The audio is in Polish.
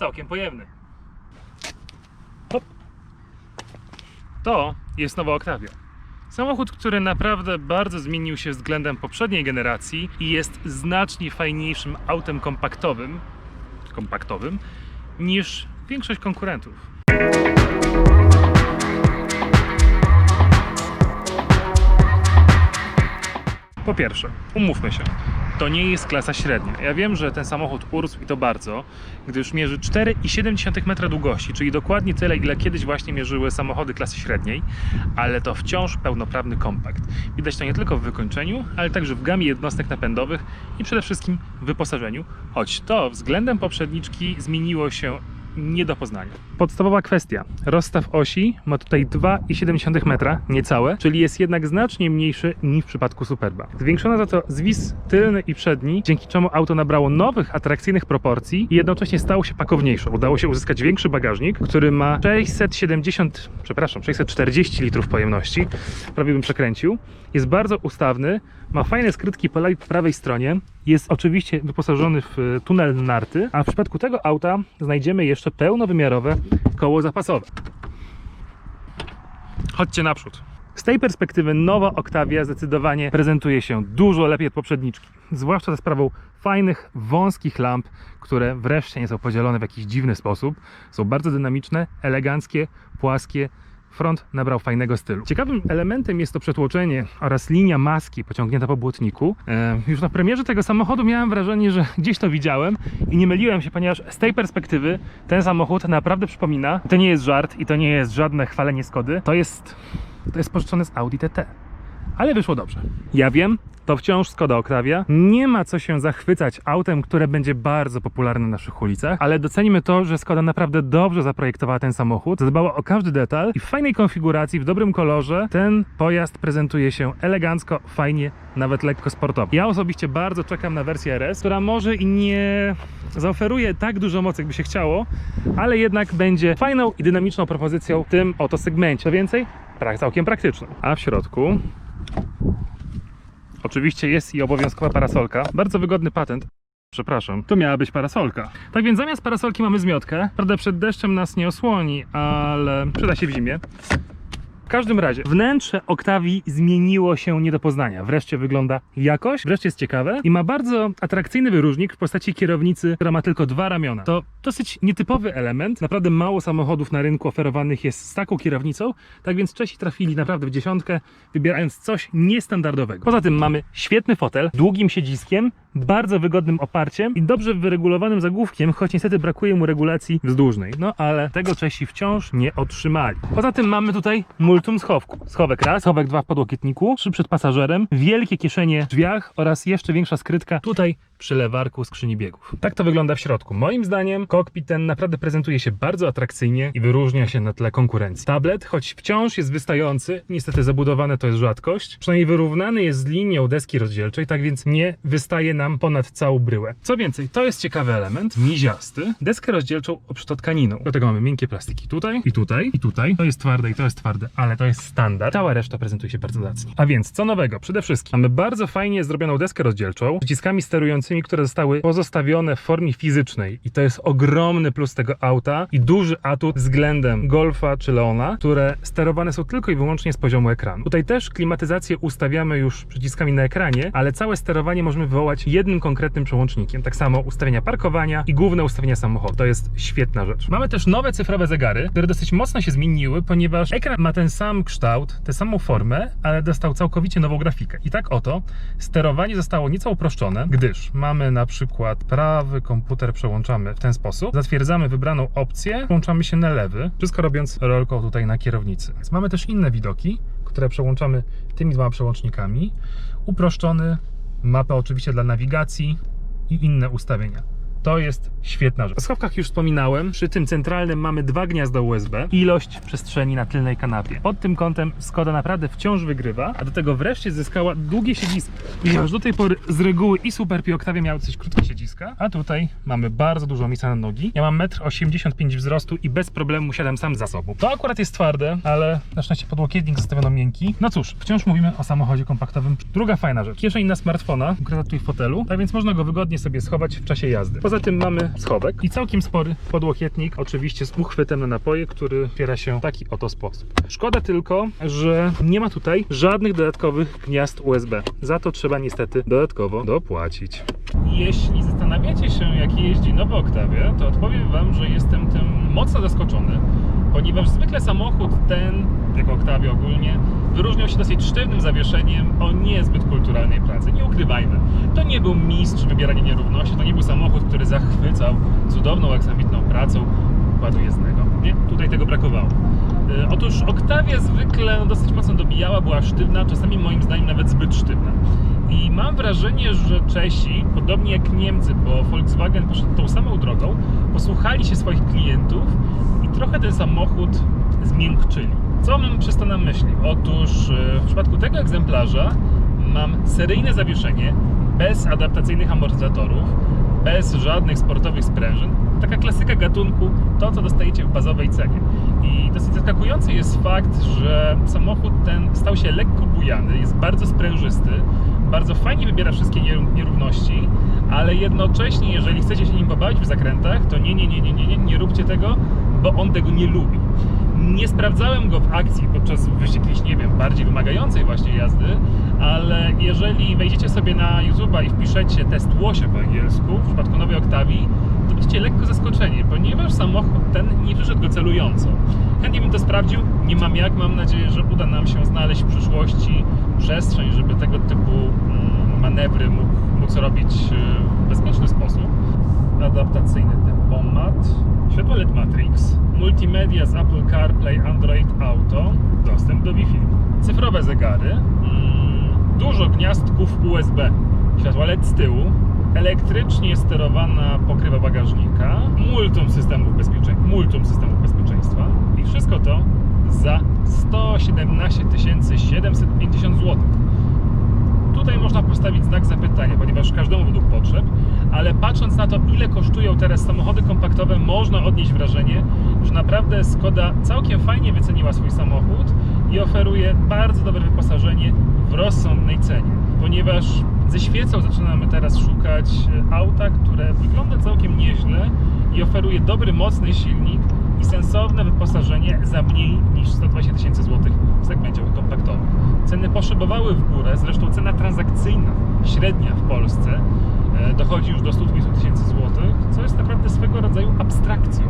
całkiem pojemny. To jest nowa Octavia. Samochód, który naprawdę bardzo zmienił się względem poprzedniej generacji i jest znacznie fajniejszym autem kompaktowym, kompaktowym niż większość konkurentów. Po pierwsze, umówmy się, to nie jest klasa średnia. Ja wiem, że ten samochód urósł i to bardzo, gdyż mierzy 4,7 metra długości, czyli dokładnie tyle, ile kiedyś właśnie mierzyły samochody klasy średniej, ale to wciąż pełnoprawny kompakt. Widać to nie tylko w wykończeniu, ale także w gamie jednostek napędowych i przede wszystkim w wyposażeniu, choć to względem poprzedniczki zmieniło się nie do poznania. Podstawowa kwestia. Rozstaw osi ma tutaj 2,7 metra, niecałe, czyli jest jednak znacznie mniejszy niż w przypadku Superba. Zwiększono za to zwis tylny i przedni, dzięki czemu auto nabrało nowych, atrakcyjnych proporcji i jednocześnie stało się pakowniejsze. Udało się uzyskać większy bagażnik, który ma 670, przepraszam, 640 litrów pojemności. Prawie bym przekręcił. Jest bardzo ustawny, ma fajne skrytki po prawej stronie. Jest oczywiście wyposażony w e, tunel narty, a w przypadku tego auta znajdziemy jeszcze pełnowymiarowe koło zapasowe. Chodźcie naprzód. Z tej perspektywy nowa Octavia zdecydowanie prezentuje się dużo lepiej od poprzedniczki. Zwłaszcza za sprawą fajnych, wąskich lamp, które wreszcie nie są podzielone w jakiś dziwny sposób. Są bardzo dynamiczne, eleganckie, płaskie. Front nabrał fajnego stylu. Ciekawym elementem jest to przetłoczenie oraz linia maski pociągnięta po błotniku. E, już na premierze tego samochodu miałem wrażenie, że gdzieś to widziałem i nie myliłem się, ponieważ z tej perspektywy ten samochód naprawdę przypomina. To nie jest żart i to nie jest żadne chwalenie Skody. To jest, to jest pożyczone z Audi TT. Ale wyszło dobrze. Ja wiem, to wciąż Skoda Octavia. Nie ma co się zachwycać autem, które będzie bardzo popularne na naszych ulicach, ale docenimy to, że Skoda naprawdę dobrze zaprojektowała ten samochód, zadbała o każdy detal i w fajnej konfiguracji, w dobrym kolorze ten pojazd prezentuje się elegancko, fajnie, nawet lekko sportowo. Ja osobiście bardzo czekam na wersję RS, która może i nie zaoferuje tak dużo mocy, jakby się chciało, ale jednak będzie fajną i dynamiczną propozycją w tym oto segmencie. Co więcej, całkiem praktyczną. A w środku Oczywiście jest i obowiązkowa parasolka. Bardzo wygodny patent. Przepraszam, to miała być parasolka. Tak więc zamiast parasolki mamy zmiotkę. Prawda, przed deszczem nas nie osłoni, ale przyda się w zimie. Każdym razie, wnętrze Octavii zmieniło się nie do poznania. Wreszcie wygląda jakoś, wreszcie jest ciekawe i ma bardzo atrakcyjny wyróżnik w postaci kierownicy, która ma tylko dwa ramiona. To dosyć nietypowy element. Naprawdę mało samochodów na rynku oferowanych jest z taką kierownicą, tak więc Czesi trafili naprawdę w dziesiątkę, wybierając coś niestandardowego. Poza tym mamy świetny fotel, długim siedziskiem, bardzo wygodnym oparciem i dobrze wyregulowanym zagłówkiem, choć niestety brakuje mu regulacji wzdłużnej. No ale tego Czesi wciąż nie otrzymali. Poza tym mamy tutaj multum schowku. Schowek raz, schowek dwa w podłokietniku, trzy przed pasażerem, wielkie kieszenie w drzwiach oraz jeszcze większa skrytka tutaj przy lewarku skrzyni biegów. Tak to wygląda w środku. Moim zdaniem kokpit ten naprawdę prezentuje się bardzo atrakcyjnie i wyróżnia się na tle konkurencji. Tablet, choć wciąż jest wystający, niestety zabudowane to jest rzadkość, przynajmniej wyrównany jest z linią deski rozdzielczej, tak więc nie wystaje nam ponad całą bryłę. Co więcej, to jest ciekawy element, miziasty. Deskę rozdzielczą obszyto tkaniną. Do tego mamy miękkie plastiki tutaj i tutaj i tutaj. To jest twarde i to jest twarde, ale to jest standard. Cała reszta prezentuje się bardzo zacnie. A więc, co nowego? Przede wszystkim mamy bardzo fajnie zrobioną deskę rozdzielczą, przyciskami sterującymi, które zostały pozostawione w formie fizycznej. I to jest ogromny plus tego auta i duży atut względem Golfa czy Leona, które sterowane są tylko i wyłącznie z poziomu ekranu. Tutaj też klimatyzację ustawiamy już przyciskami na ekranie, ale całe sterowanie możemy wywołać jednym konkretnym przełącznikiem. Tak samo ustawienia parkowania i główne ustawienia samochodu. To jest świetna rzecz. Mamy też nowe cyfrowe zegary, które dosyć mocno się zmieniły, ponieważ ekran ma ten sam kształt, tę samą formę, ale dostał całkowicie nową grafikę. I tak oto sterowanie zostało nieco uproszczone, gdyż mamy na przykład prawy komputer przełączamy w ten sposób, zatwierdzamy wybraną opcję, włączamy się na lewy, wszystko robiąc rolką tutaj na kierownicy. Więc mamy też inne widoki, które przełączamy tymi dwoma przełącznikami. Uproszczony, mapę oczywiście dla nawigacji i inne ustawienia. To jest świetna rzecz. O schowkach już wspominałem. Przy tym centralnym mamy dwa gniazda USB. Ilość przestrzeni na tylnej kanapie. Pod tym kątem Skoda naprawdę wciąż wygrywa, a do tego wreszcie zyskała długie siedzisko. Ponieważ do tej pory z reguły i Super i Octavia miały coś krótkie siedziska, a tutaj mamy bardzo dużo miejsca na nogi. Ja mam 1,85 m wzrostu i bez problemu siadam sam za sobą. To akurat jest twarde, ale na szczęście podłokietnik zostawiono miękki. No cóż, wciąż mówimy o samochodzie kompaktowym. Druga fajna rzecz. Kieszeń na smartfona, ukryta tutaj w fotelu, tak więc można go wygodnie sobie schować w czasie jazdy. Poza tym mamy schowek i całkiem spory podłokietnik, oczywiście z uchwytem na napoje, który otwiera się w taki oto sposób. Szkoda tylko, że nie ma tutaj żadnych dodatkowych gniazd USB. Za to trzeba niestety dodatkowo dopłacić. Jeśli zastanawiacie się, jak jeździ nowy Octavia, to odpowiem Wam, że jestem tym mocno zaskoczony, ponieważ zwykle samochód ten, jak Octavia ogólnie, wyróżniał się dosyć sztywnym zawieszeniem o niezbyt kulturalnej pracy. Nie ukrywajmy, to nie był mistrz wybierania nierówności, to nie był samochód, który zachwycał cudowną, aksamitną pracą układu jezdnego. Nie, tutaj tego brakowało. E, Otóż Octavia zwykle dosyć mocno dobijała, była sztywna, czasami moim zdaniem nawet zbyt sztywna. I mam wrażenie, że Czesi, podobnie jak Niemcy, bo Volkswagen poszedł tą samą drogą, posłuchali się swoich klientów i trochę ten samochód zmiękczyli. Co mam przez to na myśli? Otóż e, w przypadku tego egzemplarza mam seryjne zawieszenie bez adaptacyjnych amortyzatorów, bez żadnych sportowych sprężyn. Taka klasyka gatunku, to co dostajecie w bazowej cenie. I dosyć zaskakujący jest fakt, że samochód ten stał się lekko bujany, jest bardzo sprężysty, bardzo fajnie wybiera wszystkie nieró- nierówności, ale jednocześnie, jeżeli chcecie się nim pobawić w zakrętach, to nie, nie, nie, nie, nie, nie, nie róbcie tego, bo on tego nie lubi. Nie sprawdzałem go w akcji podczas jakiejś, nie wiem, bardziej wymagającej właśnie jazdy, ale jeżeli wejdziecie sobie na YouTube'a i wpiszecie test łosia po angielsku w przypadku nowej Octavii, to będziecie lekko zaskoczeni, ponieważ samochód ten nie wyszedł go celująco. Chętnie bym to sprawdził, nie mam jak, mam nadzieję, że uda nam się znaleźć w przyszłości przestrzeń, żeby tego typu mm, manewry mógł, mógł zrobić e, w bezpieczny sposób. Adaptacyjny tempomat, światło LED Matrix, multimedia z Apple CarPlay, Android Auto, dostęp do Wi-Fi, cyfrowe zegary, mm, dużo gniazdków USB, światła LED z tyłu, elektrycznie sterowana pokrywa bagażnika, multum systemów, bezpieczeń- multum systemów bezpieczeństwa. I wszystko to za 117 750 zł. Tutaj można postawić znak zapytania, ponieważ każdemu według potrzeb, ale patrząc na to, ile kosztują teraz samochody kompaktowe, można odnieść wrażenie, że naprawdę Skoda całkiem fajnie wyceniła swój samochód i oferuje bardzo dobre wyposażenie w rozsądnej cenie, ponieważ ze świecą zaczynamy teraz szukać e, auta, które wygląda całkiem nieźle i oferuje dobry, mocny silnik i sensowne wyposażenie za mniej niż 120 tysięcy złotych w segmencie kompaktowym. Ceny poszybowały w górę, zresztą cena transakcyjna, średnia w Polsce, e, dochodzi już do 120 tysięcy złotych, co jest naprawdę swego rodzaju abstrakcją.